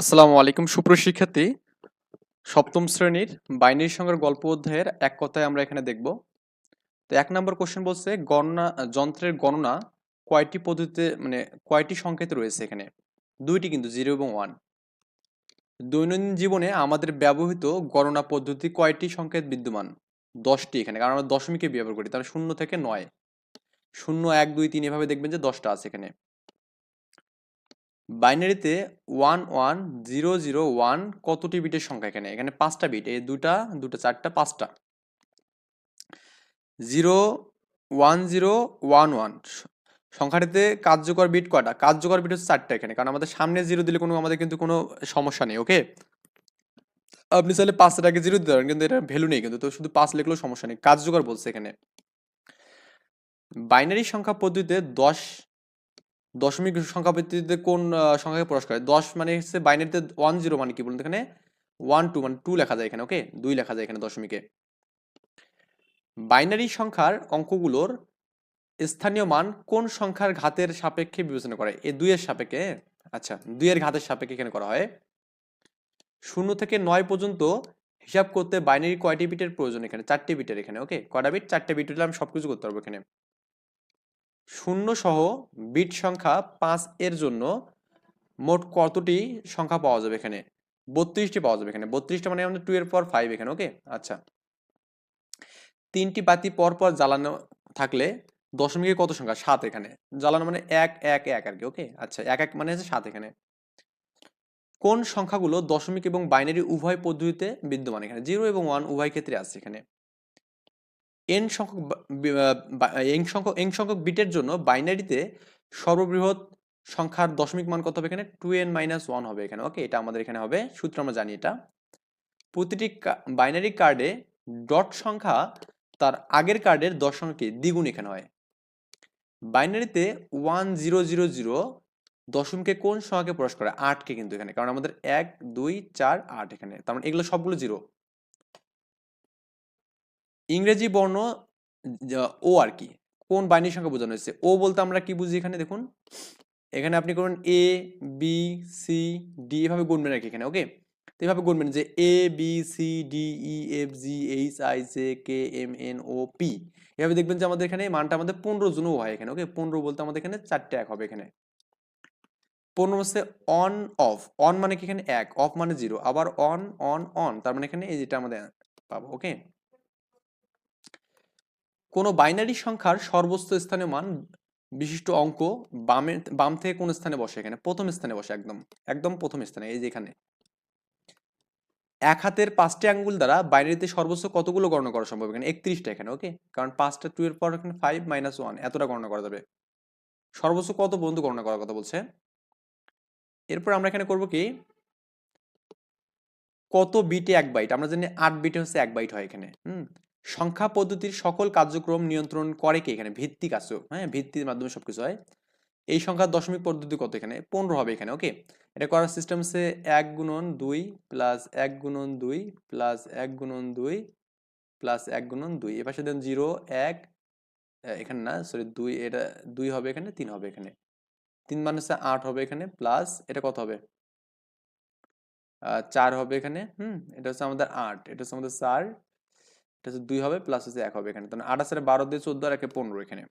আসসালামু আলাইকুম সুপ্রশিক্ষার্থী সপ্তম শ্রেণির বাইনারি সংখ্যার গল্প অধ্যায়ের এক কথায় আমরা এখানে দেখব। তো এক নম্বর কোশ্চেন বলছে, গণনা, যন্ত্রের গণনা কয়টি পদ্ধতিতে মানে কয়টি সংকেত রয়েছে এখানে? দুইটি কিন্তু জিরো এবং ওয়ান দৈনন্দিন জীবনে আমাদের ব্যবহৃত গণনা পদ্ধতি কয়টি সংকেত বিদ্যমান? দশটি এখানে, কারণ আমরা দশমিকে ব্যবহার করি, তাহলে শূন্য থেকে নয়। শূন্য, এক, দুই, তিন, এভাবে দেখবেন যে দশটা আছে এখানে। বাইনারিতে one one zero zero one কতটি বিটের সংখ্যা এখানে? এখানে পাঁচটা বিট, এই দুটা দুটো চারটা, পাঁচটা। Zero one zero one one, সংখ্যাটিতে কার্যকর বিট কটা কার্যকর বিট হচ্ছে চারটা এখানে, কারণ আমাদের সামনে জিরো দিলে কোনো, আমাদের কিন্তু কোনো সমস্যা নেই, ওকে? আপনি চাইলে পাঁচটাকে জিরো দিতে পারেন, কিন্তু এটা ভ্যালু নেই কিন্তু, তো শুধু পাঁচ লিখলেও সমস্যা নেই, কার্যকর বলছে এখানে। বাইনারি সংখ্যা পদ্ধতিতে দশ দশমিক সংখ্যা পদ্ধতিতে কোন সংখ্যাকে প্রকাশ করে দশ মানে হচ্ছে বাইনারিতে ওয়ান জিরো মানে কি বলুন এখানে? ওয়ান টু মানে টু লেখা যায় এখানে ওকে দুই লেখা যায় এখানে দশমিকে। বাইনারি সংখ্যার অঙ্কগুলোর স্থানীয় মান কোন সংখ্যার ঘাতের সাপেক্ষে বিবেচনা করে? এই দুইয়ের সাপেক্ষে আচ্ছা দুইয়ের ঘাতের সাপেক্ষে এখানে করা হয়। শূন্য থেকে নয় পর্যন্ত হিসাব করতে বাইনারি কয়টি বিটের প্রয়োজন এখানে? চারটি বিটের এখানে ওকে কয়টা বিট? চারটে বিট হলে আমি সবকিছু করতে পারব এখানে। শূন্য সহ বিট সংখ্যা পাঁচ এর জন্য মোট কতটি সংখ্যা পাওয়া যাবে এখানে? বত্রিশটি পাওয়া যাবে এখানে। বত্রিশটা মানে আমাদের টু এর পর ফাইভ এখানে ওকে আচ্ছা। তিনটি বাতি পর পর জ্বালানো থাকলে দশমিকের কত সংখ্যা? সাত এখানে। জ্বালানো মানে এক এক এক আর কি ওকে আচ্ছা এক এক মানে হচ্ছে সাত এখানে। কোন সংখ্যাগুলো দশমিক এবং বাইনারি উভয় পদ্ধতিতে বিদ্যমান এখানে? জিরো এবং ওয়ান উভয় ক্ষেত্রে আছে এখানে। এন সংখ্যক এন সংখ্যক এন সংখ্যক বিটের জন্য বাইনারিতে সর্ববৃহৎ সংখ্যার দশমিক মান কত হবে এখানে? টু এন মাইনাস ওয়ান হবে এখানে ওকে এটা আমাদের এখানে হবে, সূত্র আমরা জানি এটা। প্রতিটি বাইনারি কার্ডে ডট সংখ্যা তার আগের কার্ডের দশ সংখ্যাকে দ্বিগুণ এখানে হয়। বাইনারিতে ওয়ান জিরো জিরো জিরো দশমকে কোন সংখ্যাকে প্রকাশ করে? আটকে কিন্তু এখানে, কারণ আমাদের এক, দুই, চার, আট এখানে, তার মানে এগুলো সবগুলো জিরো ইংরেজি বর্ণ ও আর কি। কোন বাইনারি সংখ্যা বোঝানো হয়েছে? ও বলতে আমরা কি বুঝি এখানে? দেখুন। এখানে আপনি করুন এ বি সি ডি এভাবে গুনবেন আর কি এখানে ওকে তো এভাবে গুনবেন যে A B C D E F G H I J K M N O P এভাবে দেখবেন যে আমাদের এখানে মানটা আমাদের পনেরো জনও হয় এখানে ওকে পনেরো বলতে আমাদের এখানে চারটে এক হবে এখানে। পনেরো হচ্ছে অন অফ অন মানে কি এখানে এক অফ মানে জিরো আবার অন অন অন তার মানে এখানে এই যেটা আমাদের পাবো ওকে কোনো বাইনারি সংখ্যার সর্বোচ্চ স্থানীয় মান বিশিষ্ট অঙ্ক বামে, বাম থেকে কোন স্থানে বসে এখানে? প্রথম স্থানে বসে, একদম একদম প্রথম স্থানে, এই যে এখানে। এক হাতের পাঁচটি আঙ্গুল দ্বারা বাইনারিতে সর্বোচ্চ কতগুলো গণনা করা সম্ভব? এখানে একত্রিশটা এখানে ওকে কারণ পাঁচটা টু এর পর এখানে ফাইভ মাইনাস ওয়ান এতটা গণনা করা যাবে। সর্বোচ্চ কত পর্যন্ত গণনা করার কথা বলছে? এরপর আমরা এখানে করব কি? কত বিটে এক বাইট আমরা জানি আট বিটে হচ্ছে এক বাইট হয় এখানে, হুম? সংখ্যা পদ্ধতির সকল কার্যক্রম নিয়ন্ত্রণ করে কি এখানে? ভিত্তিক কাজ হ্যাঁ? ভিত্তির মাধ্যমে সবকিছু হয়। এই সংখ্যার দশমিক পদ্ধতি কত এখানে? পনেরো হবে এখানে ওকে এটা করার সিস্টেম হচ্ছে এক গুণন দুই প্লাস এক গুণন দুই প্লাস এক গুণন দুই প্লাস এক গুণন দুই। এ পাশে দেন জিরো এক এখানে না সরি দুই, এটা দুই হবে এখানে, তিন হবে এখানে। তিন মানে হচ্ছে আট হবে এখানে প্লাস এটা কত হবে? চার হবে এখানে, হুম? এটা হচ্ছে আমাদের আট, এটা হচ্ছে আমাদের চার এটা দুই হবে, প্লাস হচ্ছে এক হবে এখানে। তাহলে আট বারো দিয়ে চোদ্দ আর একে পনেরো এখানে।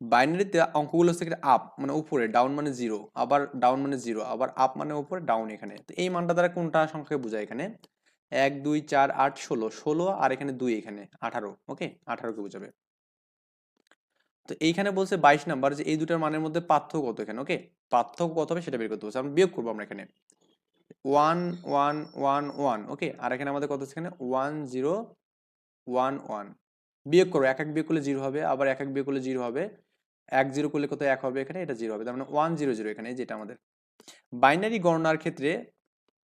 বাইনারিতে অঙ্কগুলো হচ্ছে আপ মানে উপরে ডাউন মানে জিরো আবার ডাউন মানে জিরো আবার আপ মানে উপরে ডাউন এখানে। তো এই মানটা দ্বারা কোনটা সংখ্যাকে বোঝায় এখানে? এক, দুই, চার, আট, ষোলো ষোলো আর এখানে দুই এখানে, আঠারো ওকে আঠারোকে বোঝাবে। তো এইখানে বলছে বাইশ নাম্বার যে এই দুটার মানের মধ্যে পার্থক্য কত এখানে ওকে পার্থক্য কত হবে সেটা বের করতে বলছে। আমরা বিয়োগ করব আমরা এখানে। One one one one. Okay, আর এখানে আমাদের কত এখানে? One, zero, one one. বিয়োগ করো, এক এক বিয়োগ করলে জিরো হবে, আবার এক এক বিয়োগ করলে জিরো হবে। এক, জিরো করলে কত? এক হবে এখানে, এটা জিরো হবে। তার মানে ওয়ান, জিরো জিরো এখানে যেটা আমাদের। বাইনারি গণনার ক্ষেত্রে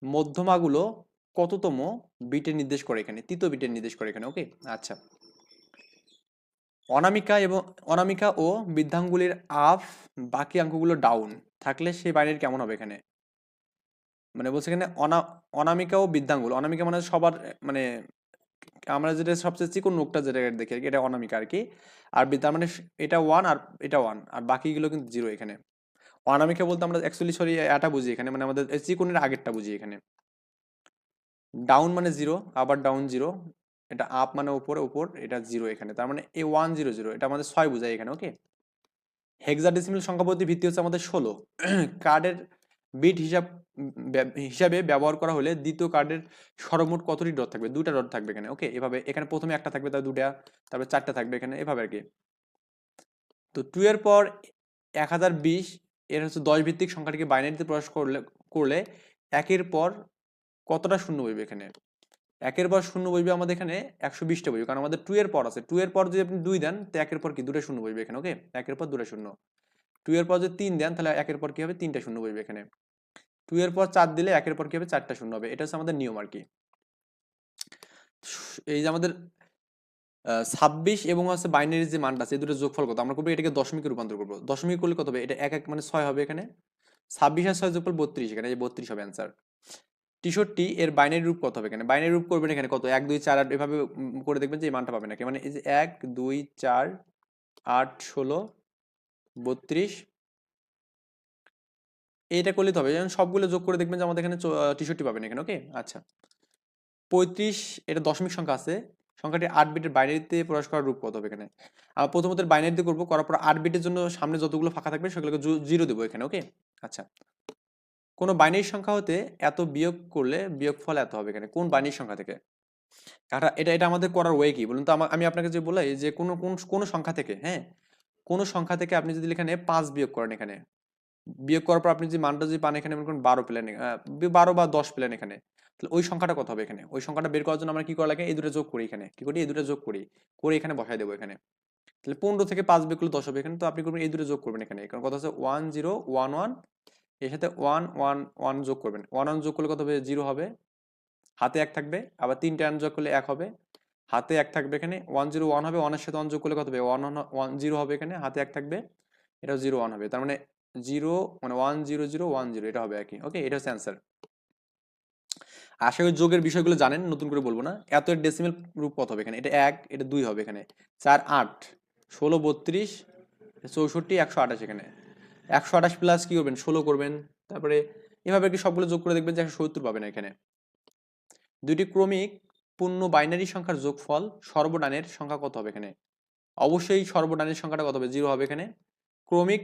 মধ্যমাগুলো কততম বিটে নির্দেশ করে এখানে? তৃতীয় বিটের নির্দেশ করে এখানে, ওকে? আচ্ছা। অনামিকা এবং, অনামিকা ও বৃদ্ধাঙ্গুলির আপ বাকি অঙ্কগুলো ডাউন থাকলে সেই বাইনারি কেমন হবে এখানে? মানে বলছে এখানে অনা অনামিকা ও বৃদ্ধাঙ্গুল অনামিকা মানে সবার মানে আমরা যেটা সবচেয়ে চিকন নোকটা যেটা দেখি আর কি, এটা অনামিকা আর কি। আর তার মানে এটা ওয়ান আর এটা ওয়ান আর বাকিগুলো কিন্তু জিরো এখানে। অনামিকা বলতে আমরা অ্যাকচুয়ালি সরি এটা বুঝি এখানে মানে আমাদের চিকনের আগেরটা বুঝি এখানে। ডাউন মানে জিরো আবার ডাউন জিরো এটা আপ মানে উপরে উপর এটা জিরো এখানে। তার মানে এ ওয়ান জিরো জিরো এটা আমাদের ছয় বোঝায় এখানে ওকে হেক্সাডেসিমাল সংখ্যা পদ্ধতি ভিত্তি হচ্ছে আমাদের ষোলো। কার্ডের বিট হিসাব হিসাবে ব্যবহার করা হলে দ্বিতীয় কার্ডের সর্বমোট কতটি ডট থাকবে? দুটা ডট থাকবে এখানে ওকে এভাবে, এখানে প্রথমে একটা থাকবে তার দুটা তারপরে চারটা থাকবে এখানে, এভাবে আর কি তো টু এর পর এক হাজার বিশ, এর হচ্ছে দশ ভিত্তিক সংখ্যাটিকে বাইনারিতে প্রকাশ করলে করলে একের পর কতটা শূন্য বইবে এখানে? একের পর শূন্য বইবে আমাদের এখানে একশো বিশটা বসবে কারণ আমাদের টু এর পর আছে। টু এর পর যদি আপনি দুই দেন তো একের পর কি? দুটো শূন্য বসবে এখানে ওকে একের পর দুটা শূন্য। টু এর পর যদি তিন দেন, তাহলে একের পর কি হবে? তিনটা শূন্য বসবে এখানে। টু এর পর চার দিলে একের পর কি হবে? চারটা শূন্য হবে। এটা হচ্ছে আমাদের নিয়ম আর কি। এই যে আমাদের ছাব্বিশ এবং হচ্ছে বাইনারি যে মানটা আছে, এই দুটো যোগফল কত? আমরা করব এটাকে দশমিকে রূপান্তর করব। দশমিক করলে কত হবে? এটা এক এক মানে ছয় হবে এখানে। ছাব্বিশ আর ছয় যোগফল বত্রিশ, এখানে এই বত্রিশ হবে অ্যান্সার টিশর্টটি এর বাইনারি রূপ কত হবে এখানে? বাইনারি রূপ করবেন এখানে কত? এক, দুই, চার, আট, এভাবে করে দেখবেন যে এই মানটা পাবেন নাকি মানে এই যে এক, দুই, চার, আট, ষোলো, বত্রিশ এইটা করলে হবে। যেমন সবগুলো যোগ করে দেখবেন যে আমাদের এখানে টিশর্টটি পাবেন এখানে ওকে আচ্ছা। পঁয়ত্রিশ, এটা দশমিক সংখ্যা আছে। সংখ্যাটি আট বিটের বাইনারিতে প্রকাশ করার রূপ কত হবে এখানে। আমরা প্রথমত বাইনারিতে করব, করার পর আট বিটের জন্য সামনে যতগুলো ফাঁকা থাকবে সেগুলোকে জিরো দেবো এখানে ওকে আচ্ছা। কোনো বাইনারি সংখ্যা হতে এত বিয়োগ করলে বিয়োগফল এত হবে এখানে, কোন বাইনারি সংখ্যা থেকে? এটা এটা এটা আমাদের করার ওয়ে কি? বলুন তো, আমি আপনাকে যে বলাই যে কোনো, কোন, কোনো সংখ্যা থেকে হ্যাঁ? কোনো সংখ্যা থেকে আপনি যদি এখানে পাঁচ বিয়োগ করেন এখানে বিয়োগ করার পর আপনি যে মানটা যদি পান এখানে, মনে করেন বারো পেলেন বারো বা দশ পেলেন এখানে, তাহলে ওই সংখ্যাটা কত হবে এখানে? ওই সংখ্যাটা বের করার জন্য আমরা কি করা লাগে? এই দুটো যোগ করি এখানে। কি করি? এই দুটো যোগ করি। করে এখানে বসাই দেবো এখানে। তাহলে পনেরো থেকে পাঁচ বিয়োগ করলে দশ হবে এখানে। তো আপনি করবেন এই দুটো যোগ করবেন এখানে। কারণ কথা হচ্ছে ওয়ান জিরো, ওয়ান ওয়ান, এর সাথে ওয়ান ওয়ান ওয়ান যোগ করবেন। ওয়ান ওয়ান যোগ করলে কত হবে? জিরো হবে। হাতে এক থাকবে। আবার তিনটে ওয়ান যোগ করলে এক হবে। হাতে এক থাকবে এখানে। ওয়ান জিরো, ওয়ান হবে। ওয়ানের সাথে ওয়ান যোগ করলে কত হবে? ওয়ান ওয়ান, জিরো হবে এখানে। হাতে এক থাকবে। এটাও জিরো, ওয়ান হবে। তার মানে জিরো মানে one zero zero, one zero, এটা হবে কি ওকে এটা হচ্ছে অ্যান্সার আশা করি যোগের বিষয়গুলো জানেন, নতুন করে বলব না। এত ডেসিমেল রূপ কত হবে এখানে? এটা এক, এটা দুই হবে এখানে। চার, আট। ষোলো, বত্রিশ। চৌষট্টি, একশো আঠাশ এখানে। একশো আঠাশ প্লাস কি করবেন? ষোলো করবেন। তারপরে এভাবে কি সবগুলো যোগ করে দেখবেন যে একশো সত্তর পাবেন এখানে। দুইটি ক্রমিক পূর্ণ বাইনারি সংখ্যার যোগফল সর্বডানের সংখ্যা কত হবে এখানে? অবশ্যই সর্বডানের সংখ্যাটা কত হবে? জিরো হবে এখানে। ক্রমিক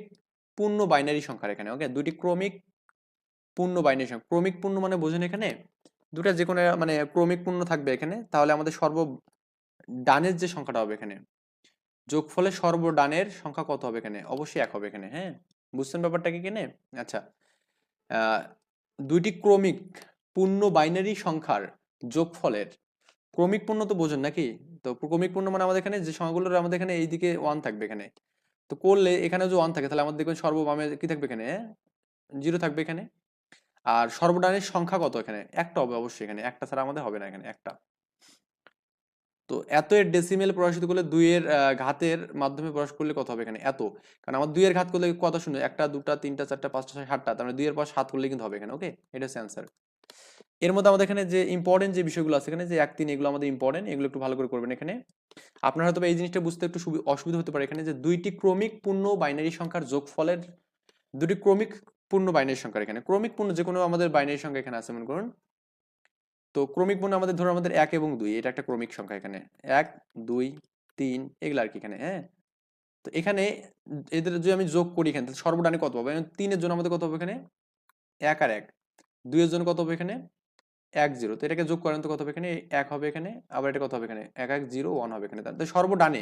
পূর্ণ বাইনারি সংখ্যার এখানে ওকে দুটি ক্রমিক পূর্ণ বাইনারি সংখ্যা। ক্রমিক পূর্ণ মানে বোঝেন এখানে? দুটা যে কোনো মানে ক্রমিক পূর্ণ থাকবে এখানে, তাহলে আমাদের সর্ব ডানের যে সংখ্যাটা হবে এখানে, যোগফলে সর্বডানের সংখ্যা কত হবে এখানে? অবশ্যই এক হবে এখানে হ্যাঁ? বুঝছেন ব্যাপারটা কি কেনে? আচ্ছা দুইটি ক্রমিক পূর্ণ বাইনারি সংখ্যার যোগফলের, ক্রমিক পূর্ণ তো বোঝেন নাকি? তো ক্রমিক পূর্ণ মানে আমাদের এখানে, যে সংখ্যাগুলোর আমাদের এখানে, এইদিকে ওয়ান থাকবে এখানে। তো করলে এখানে যদি ওয়ান থাকে, তাহলে আমাদের দেখবেন সর্ববামে কি থাকবে এখানে? জিরো থাকবে এখানে। আর সর্বডানের সংখ্যা কত এখানে? একটা হবে অবশ্যই এখানে। একটা ছাড়া আমাদের হবে না এখানে, একটা। তো এত এর ডেসিমেল প্রকাশিত করলে দুইয়ের ঘাতের মাধ্যমে প্রকাশ করলে কত হবে এখানে? এত। কারণ আমার দুইয়ের ঘাত করলে কত শুনে একটা, দুটা, তিনটা, চারটা, পাঁচটা ছয় সাতটা। তার মানে দুইয়ের পর সাত করলে কিন্তু হবে এখানে ওকে এটা হচ্ছে অ্যান্সার এর মধ্যে আমাদের এখানে যে ইম্পর্টেন্ট যে বিষয়গুলো আছে, এখানে যে এক তিন এগুলো আমাদের ইম্পর্টেন্ট এগুলো একটু ভালো করে করবেন এখানে। আপনার হয়তো এই জিনিসটা বুঝতে একটু অসুবিধা হতে পারে এখানে যে দুইটি ক্রমিক পূর্ণ বাইনারি সংখ্যার যোগফলের, দুটি ক্রমিক পূর্ণ বাইনারি সংখ্যার এখানে। ক্রমিক পূর্ণ যে কোনো আমাদের বাইনারি সংখ্যা এখানে আছে, মনে করুন। তো ক্রমিক পূর্ণ আমাদের ধরুন আমাদের এক এবং দুই, এটা একটা ক্রমিক সংখ্যা এখানে। এক, দুই, তিন, এগুলো আর কি এখানে হ্যাঁ? তো এখানে এদের যদি আমি যোগ করি এখানে সর্বডানে কত হবে মানে তিনের জন্য আমাদের কত হবে এখানে? এক আর এক। দুইয়ের জন্য কত হবে এখানে? এক জিরো। তো এটাকে যোগ করেন তো কত হবে এখানে? এক হবে এখানে, আবার এটা কত হবে এখানে? এক এক, জিরো, ওয়ান হবে এখানে। তাহলে সর্বডানে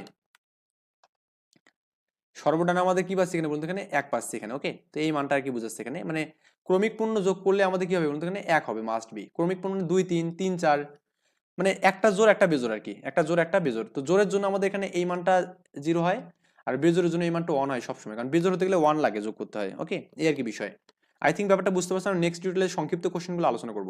সর্বডানে আমাদের কি পাচ্ছি এখানে বলতে এখানে? এক পাচ্ছি এখানে, ওকে? তো এই মানটা আর কি বুঝাচ্ছে এখানে? মানে ক্রমিক পূর্ণ যোগ করলে আমাদের কি হবে বলতে এখানে? এক হবে মাস্ট বি ক্রমিক পূর্ণ দুই, তিন তিন, চার মানে একটা জোর, একটা বেজোর আর কি। একটা জোর, একটা বেজোর তো জোরের জন্য আমাদের এখানে এই মানটা জিরো হয়, আর বেজোরের জন্য এই মানটা ওয়ান হয় সবসময়। কারণ বেজোর হতে গেলে ওয়ান লাগে যোগ করতে হয়, ওকে? এই আর কি বিষয়। আই থিঙ্ক ব্যাপারটা বুঝতে পারছেন নেক্সট ডিউটেলে সংক্ষিপ্ত কোশ্চেনগুলো আলোচনা করব।